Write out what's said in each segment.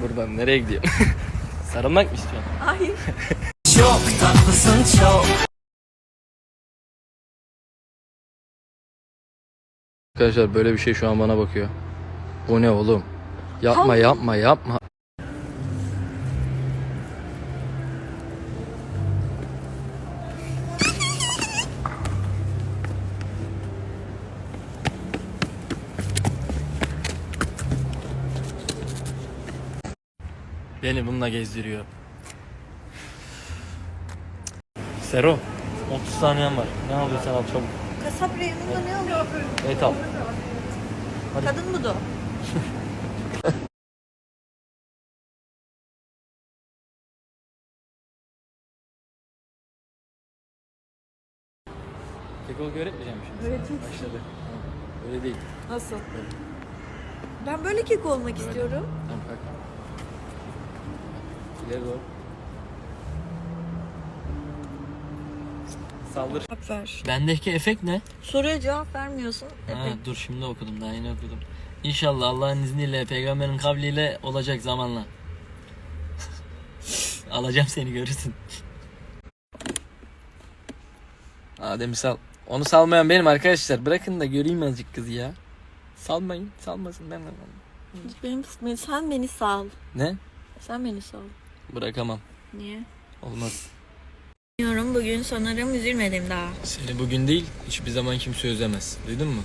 Pardon nereye gidiyorsun? Sarılmak mı istiyorsun? Hayır. Çok tatlısın çok Arkadaşlar böyle bir şey şu an bana bakıyor. Bu ne oğlum? Yapma yapma yapma. Beni bununla gezdiriyor. Sero, 30 saniyen var. Ne alıyorsan al çabuk. Kasap reyonunda ne alıyor? Evet al. Kadın mı da? o? Kekol öğretmeyeceğim şimdi. Öğreteceksin. Başladı. Öyle değil. Nasıl? Ben böyle kek olmak istiyorum. Tamam kalk. İleri doğru. Saldır. Cevap ver. Bendeki efekt ne? Soruya cevap vermiyorsun. Ha, dur şimdi okudum daha yeni okudum. İnşallah Allah'ın izniyle peygamberin kavliyle olacak zamanla. Alacağım seni görürsün. Adem'i sal. Onu salmayan benim arkadaşlar. Bırakın da göreyim azıcık kızı ya. Salmayın. Salmasın ben de. Benim, ben- sen beni sal. Ne? Sen beni sal. Bırakamam. Niye? Olmaz. Bilmiyorum bugün sanırım üzülmedim daha. Seni bugün değil hiçbir zaman kimse özlemez. Duydun mu?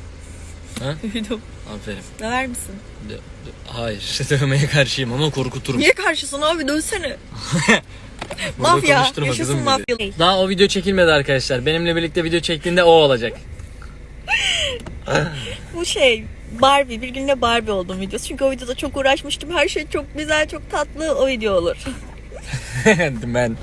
Ha? Duydum. Aferin. Döver misin? De- de- hayır. Dövmeye karşıyım ama korkuturum. Niye karşısın abi dönsene. Burada mafya. konuşturma Yaşasın kızım mafya. Daha o video çekilmedi arkadaşlar. Benimle birlikte video çektiğinde o olacak. Bu şey Barbie. Bir günde Barbie oldum videosu. Çünkü o videoda çok uğraşmıştım. Her şey çok güzel, çok tatlı. O video olur. ben.